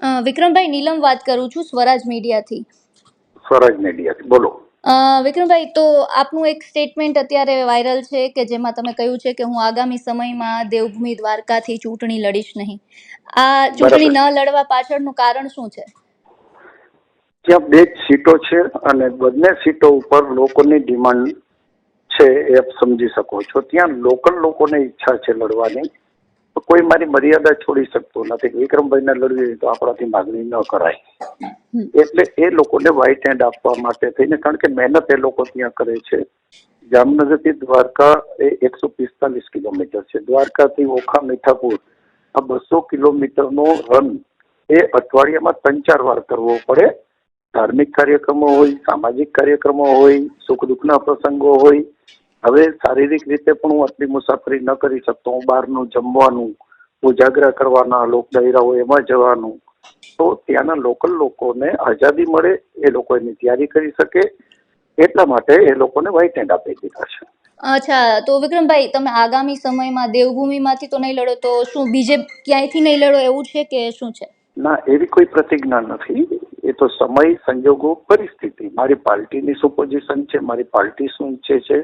વિક્રમભાઈ નીલમ વાત કરું છું સ્વરાજ મીડિયાથી. સ્વરાજ મીડિયાથી બોલો. વિક્રમભાઈ તો આપનું એક સ્ટેટમેન્ટ અત્યારે વાયરલ છે કે જેમાં તમે કહ્યું છે કે હું આગામી સમયમાં દેવભૂમિ દ્વારકાથી ચૂંટણી લડીશ નહીં. આ ચૂંટણી ન લડવા પાછળનું કારણ શું છે? ત્યાં બે જ સીટો છે અને બંને સીટો ઉપર લોકોની ડિમાન્ડ છે એ સમજી શકો છો. ત્યાં લોકલ લોકોને ઈચ્છા છે લડવાની. તો કોઈ મારી મર્યાદા છોડી શકતો નથી. વિક્રમભાઈને લડવી તો આપણાથી માગણી ન કરાય. એટલે એ લોકોને વ્હાઇટ હેન્ડ આપવા માટે થઈને કારણ કે મહેનત એ લોકો ત્યાં કરે છે. જામનગરથી દ્વારકા એ એકસો પિસ્તાલીસ કિલોમીટર છે. દ્વારકાથી ઓખા મીઠાપુર આ બસો કિલોમીટરનો રન એ અઠવાડિયામાં ત્રણ ચાર વાર કરવો પડે. ધાર્મિક કાર્યક્રમો હોય સામાજિક કાર્યક્રમો હોય સુખ દુઃખના પ્રસંગો હોય હવે શારીરિક રીતે પણ હું આટલી મુસાફરી ન કરી શકતો. હું બહારનું જમવાનું ઉજાગરા કરવાના લોક ડાયરાઓ એમાં જવાનું. તો ત્યાંના લોકલ લોકોને આઝાદી મળે એ લોકો એની તૈયારી કરી શકે. એટલા માટે એ લોકોને વ્હાઇટ હેન્ડ આપી દીધા છે. અચ્છા તો વિક્રમભાઈ તમે આગામી સમયમાં દેવભૂમિમાંથી તો નહીં લડો તો શું બીજે ક્યાંયથી નહીં લડો? એવું છે કે શું છે? ના એવી કોઈ પ્રતિજ્ઞા નથી. એ તો સમય સંજોગો પરિસ્થિતિ. મારી પાર્ટીની શું પોઝિશન છે મારી પાર્ટી શું ઈચ્છે છે?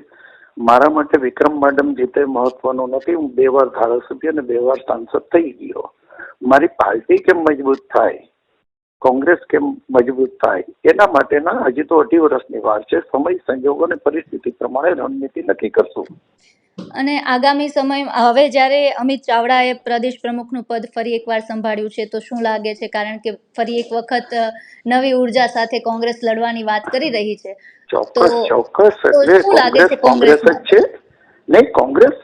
મારા માટે વિક્રમ મેડમ જીતે મહત્વનું નથી, હું બે વાર ધારાસભ્ય અને બે વાર સાંસદ થઈ ગયો. મારી પાર્ટી કેમ મજબૂત થાય? કોંગ્રેસ કેમ મજબૂત થાય? એના માટેના હજી તો અઢી વર્ષની વાર છે. સમય, સંજોગો અને પરિસ્થિતિ પ્રમાણે રણનીતિ નક્કી કરશું. અને આગામી સમય, હવે જ્યારે અમિત ચાવડાએ પ્રદેશ પ્રમુખનું પદ ફરી એકવાર સંભાળ્યું છે, તો શું લાગે છે? કારણ કે ફરી એક વખત નવી ઊર્જા સાથે કોંગ્રેસ લડવાની વાત કરી રહી છે. ચોક્કસ ચોક્કસ એટલે કોંગ્રેસ કોંગ્રેસ જ છે. નહીં કોંગ્રેસ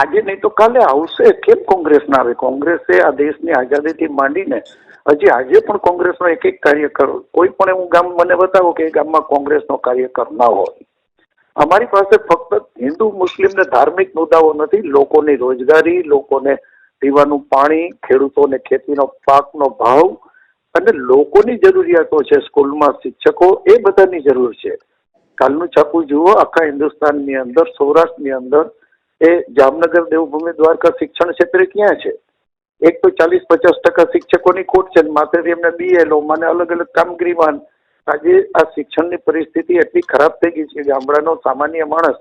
આજે નહીં તો કાલે આવશે. કેમ કોંગ્રેસ ના આવે? કોંગ્રેસે આ દેશની આઝાદીથી માંડીને હજી આજે પણ કોંગ્રેસનો એક એક કાર્યકર કોઈ પણ એવું ગામ મને બતાવો કે એ ગામમાં કોંગ્રેસનો કાર્યકર ના હોય. અમારી પાસે ફક્ત હિન્દુ મુસ્લિમ ને ધાર્મિક મુદ્દાઓ નથી લોકોની રોજગારી લોકોને પીવાનું પાણી ખેડૂતોને ખેતીનો પાકનો ભાવ અને લોકોની જરૂરિયાતો છે સ્કૂલમાં શિક્ષકો એ બધાની જરૂર છે. કાલનું છાપું જુઓ, આખા હિન્દુસ્તાનની અંદર, સૌરાષ્ટ્રની અંદર. એ જામનગર દેવભૂમિ દ્વારકા શિક્ષણ ક્ષેત્રે ક્યાં છે? એક તો ચાલીસ પચાસ ટકા શિક્ષકોની ખોટ છે માત્ર એમને બીએલઓ મને અલગ અલગ કામગીરીમાં આજે આ શિક્ષણની પરિસ્થિતિ એટલી ખરાબ થઈ ગઈ છે ગામડાનો સામાન્ય માણસ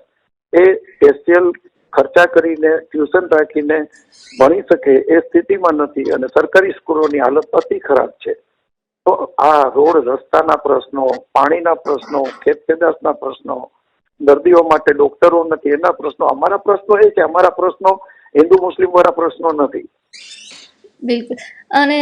એ સ્પેશિયલ ખર્ચા કરીને, ટ્યુશન રાખીને ભણી શકે એ સ્થિતિમાં નથી અને સરકારી સ્કૂલોની હાલત અતિ ખરાબ છે. તો આ રોડ રસ્તાના પ્રશ્નો પાણીના પ્રશ્નો ખેત પેદાશના પ્રશ્નો દર્દીઓ માટે ડોક્ટરો નથી એના પ્રશ્નો અમારા પ્રશ્નો એ છે અમારા પ્રશ્નો હિન્દુ મુસ્લિમ વાળા પ્રશ્નો નથી. બિલકુલ. અને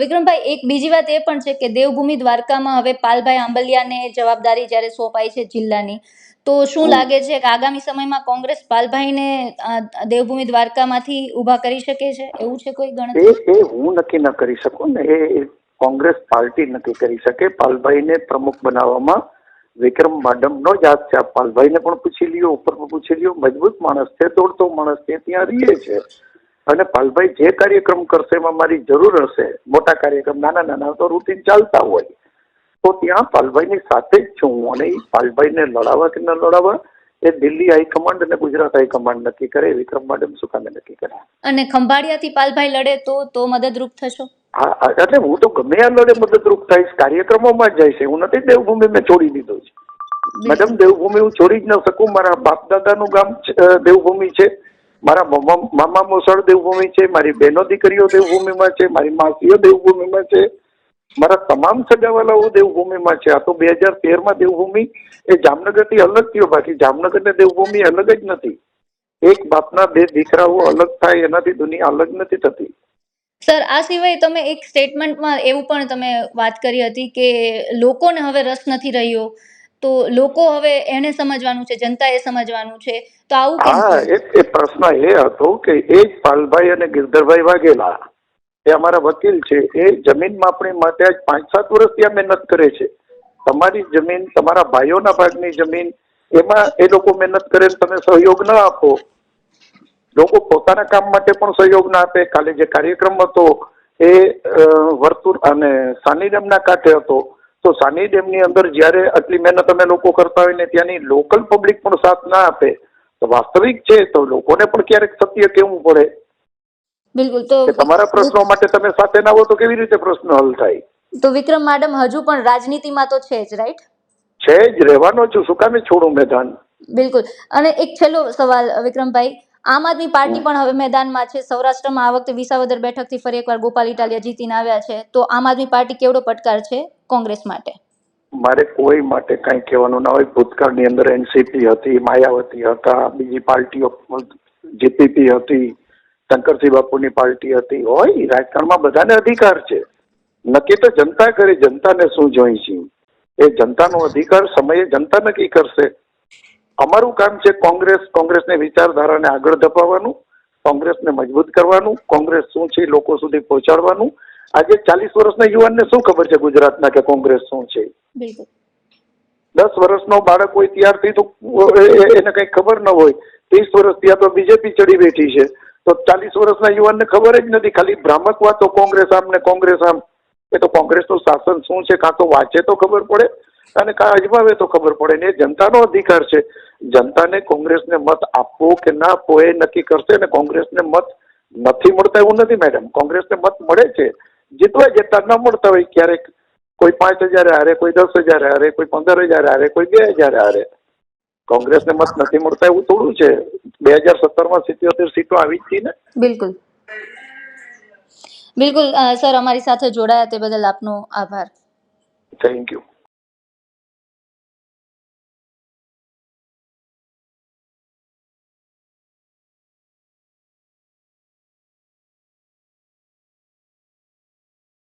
વિક્રમભાઈ એક બીજી વાત એ પણ છે કે દેવભૂમિ દ્વારકામાં હવે પાલભાઈ આંબલિયાને જવાબદારી જ્યારે સોંપાઈ છે જિલ્લાની તો શું લાગે છે કે આગામી સમયમાં કોંગ્રેસ પાલભાઈને દેવભૂમિ દ્વારકામાંથી ઊભા કરી શકે છે? એવું છે કોઈ ગણતરી? એ હું નક્કી ન કરી શકું ને એ કોંગ્રેસ પાર્ટી નક્કી કરી શકે. પાલભાઈને પ્રમુખ બનાવવામાં વિક્રમ માડમનો જ હાથ છે પાલભાઈને પણ પૂછી લ્યો ઉપર પણ પૂછી લ્યો. મજબૂત માણસ છે દોડતો માણસ છે, ત્યાં રહીએ છે. અને પાલભાઈ જે કાર્યક્રમ કરશે એમાં મારી જરૂર હશે. મોટા કાર્યક્રમ, નાના નાના તો રૂટીન ચાલતા હોય. તો ત્યાં પાલભાઈની સાથે જ છું અને એ પાલભાઈને લડાવવા કે ન લડાવવા એ દિલ્હી હાઈકમાન્ડ અને ગુજરાત હાઈકમાન્ડ નક્કી કરે વિક્રમ માડમ શું નક્કી કરે. અને ખંભાળિયાથી પાલભાઈ લડે તો તો મદદરૂપ થશો? હા એટલે હું તો ગમે આ લડે મદદરૂપ થઈશ. કાર્યક્રમોમાં જ જાય છે. હું નથી દેવભૂમિ મેં છોડી દીધો છે. મેડમ દેવભૂમિ હું છોડી જ ન શકું. મારા બાપ દાદાનું ગામ દેવભૂમિ છે. મારા મામા મામા મોસળ દેવભૂમિ છે. મારી બહેનો દીકરીઓ દેવભૂમિમાં છે. મારી માસીઓ દેવભૂમિમાં છે. મારા તમામ સગાવાલાઓ દેવભૂમિમાં છે. આ તો બે હજાર તેરમાં દેવભૂમિ એ જામનગરથી અલગ થયો બાકી જામનગર ને દેવભૂમિ અલગ જ નથી. એક બાપના બે દીકરાઓ અલગ થાય એનાથી દુનિયા અલગ નથી થતી. સર આ સિવાય તમે એક સ્ટેટમેન્ટમાં એવું પણ તમે વાત કરી હતી કે લોકોને હવે રસ નથી રહ્યો. તો લોકો હવે એને સમજવાનું છે જનતાએ સમજવાનું છે. તો આવું હા એ પ્રશ્ન એ હતો કે એ જ પાલભાઈ અને ગિરધરભાઈ વાઘેલા એ અમારા વકીલ છે, એ જમીન માપણી માટે આજ પાંચ સાત વર્ષથી ત્યાં મહેનત કરે છે. તમારી જમીન, તમારા ભાઈઓના ભાગની જમીન, એમાં એ લોકો મહેનત કરે તમે સહયોગ ન આપો. લોકો પોતાના કામ માટે પણ સહયોગ ના આપે. કાલે જે કાર્યક્રમ હતો, એ વર્તુળ અને સાની ડેમના કાંઠે હતો. તો સાની ડેમની અંદર જ્યારે આટલી મહેનત અમે લોકો કરતા હોય ને ત્યાંની લોકલ પબ્લિક પણ સાથ ના આપે. તો વાસ્તવિક છે, તો લોકોને પણ ક્યારેક સત્ય કેવું પડે. બિલકુલ તો તમારા પ્રશ્નો માટે તમે સાથે ના હો તો કેવી રીતે પ્રશ્ન હલ થાય? તો વિક્રમ મેડમ હજુ પણ રાજનીતિમાં તો છે જ રાઈટ છે જ રહેવાનો છું. શું કામે છોડું મેદાન? બિલકુલ. અને એક છેલ્લો સવાલ વિક્રમભાઈ. આમ આદમી પાર્ટી પણ હવે મેદાનમાં છે. સૌરાષ્ટ્રમાં આ વખતે વિસાવદર બેઠકથી ફરી એકવાર ગોપાલ ઇટાલિયા જીતીને આવ્યા છે. તો આમ આદમી પાર્ટી કેવડો પડકાર છે કોંગ્રેસ માટે? મારે કોઈ માટે કંઈ કહેવાનું ના હોય. ભૂતકાળની અંદર એનસીપી હતી માયાવતી હતા બીજી પાર્ટીઓ જીપીપી હતી. શંકરસિંહ બાપુની પાર્ટી હતી હોય રાજકારણમાં બધાને અધિકાર છે. નક્કી તો જનતા કરે જનતાને શું જોઈ છે? એ જનતાનો અધિકાર સમયે જનતા નક્કી કરશે. અમારું કામ છે કોંગ્રેસ કોંગ્રેસની વિચારધારાને આગળ ધપાવવાનું કોંગ્રેસને મજબૂત કરવાનું કોંગ્રેસ શું છે લોકો સુધી પહોંચાડવાનું. આજે ચાલીસ વર્ષના યુવાનને શું ખબર છે ગુજરાતના કે કોંગ્રેસ શું છે? દસ વર્ષનો બાળક હોય ત્યારથી તો એને કઈ ખબર ન હોય. ત્રીસ વર્ષ ત્યાં તો બીજેપી ચડી બેઠી છે. તો ચાલીસ વર્ષના યુવાનને ખબર જ નથી. ખાલી ભ્રામક વાતો કોંગ્રેસ આમ ને કોંગ્રેસ આમ. એ તો કોંગ્રેસનું શાસન શું છે? કાં તો વાંચે તો ખબર પડે અને કાં અજમાવે તો ખબર પડે. ને એ જનતાનો અધિકાર છે. જનતાને કોંગ્રેસને મત આપવો કે ના આપવો એ નક્કી કરશે અને કોંગ્રેસને મત નથી મળતા એવું નથી, મેડમ. કોંગ્રેસને મત મળે છે. જીતવા જતા ન મળતા હોય ક્યારેક. કોઈ પાંચ હજાર હારે, કોઈ દસ હજાર હારે, કોઈ પંદર હજાર હારે, કોઈ બે હજાર હારે. કોંગ્રેસને મત નથી મળતા એવું થોડું છે. બે હજાર સત્તરમાં સિત્યોતેર સીટો આવી જ હતી ને? બિલકુલ. બિલકુલ સર અમારી સાથે જોડાયા તે બદલ આપનો આભાર. Thank you